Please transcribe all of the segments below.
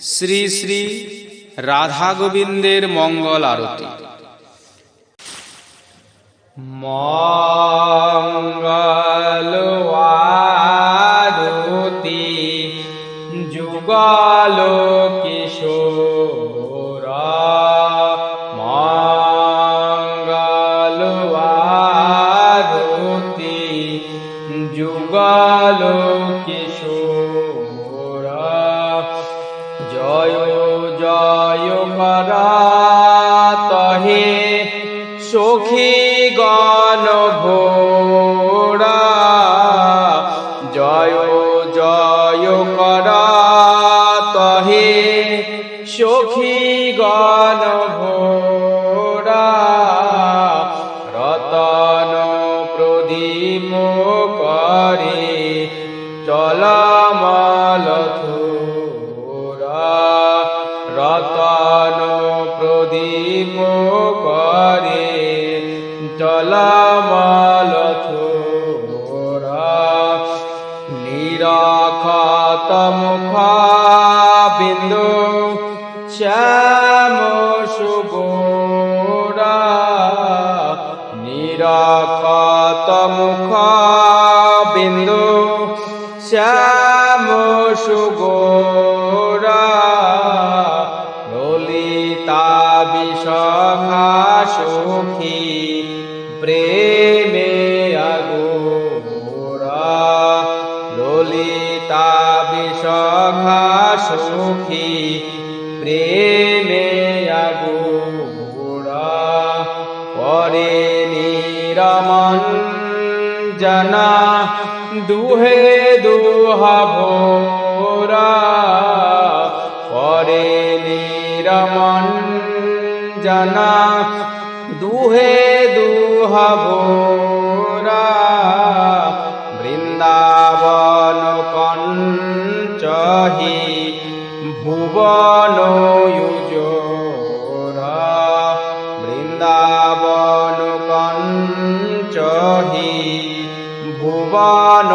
শ্রী শ্রী রাধা গোবিন্দের মঙ্গল আরতি। মঙ্গল আরতি যুগল কিশোর মঙ্গল আরতি যুগল কিশোর করা তহে সখী গণ ভোড়া জয় জয় করা চলমল থোরা নিরাখত মুখ বিন্দু শ্যাম সুগোরা নিরাখত মুখ বিন্দু শ্যাম সুগোরা ললিতা বিশখা সুখী প্রেমে আগোরা ললিতা বিশখা সুখী, প্রেমে আগোরা পরে নিরমন জনা দুহে দুহা ভোরা পরে নিরমন জনা দুহে দুহা বৃন্দাবন কঞ্চহি ভুবন বৃন্দাবন কঞ্চহি ভুবন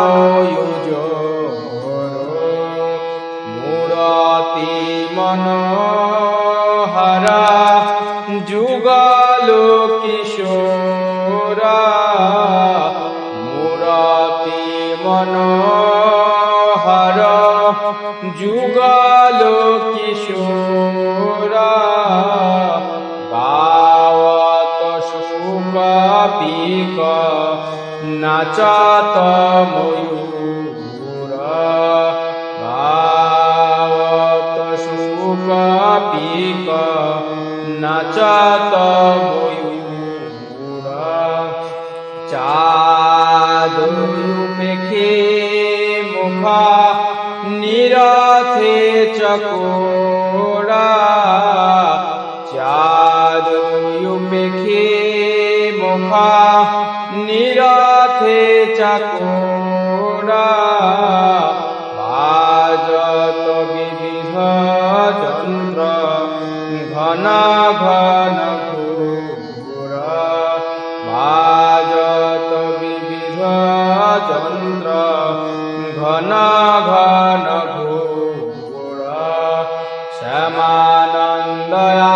মূরতি মনোহরা নাচত ময়ূর গাওয়াত সুপিক নাচত ময়ূর চাঁদ মেখে মুখা নিরথে চকোরা চাঁদ মেখে? মুখা নিরথে চকোরা। বাজত বিবিধ চন্দ্র ঘন ঘন ঘোরা। বাজত বিবিধ চন্দ্র ঘন ঘন ঘোরা। শ্যামানন্দয়ানন্দে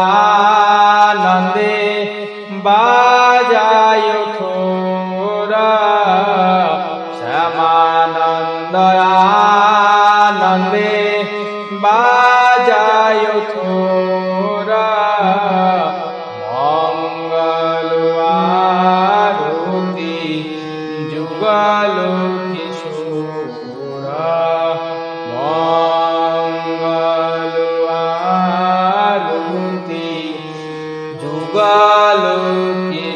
Guadalupe.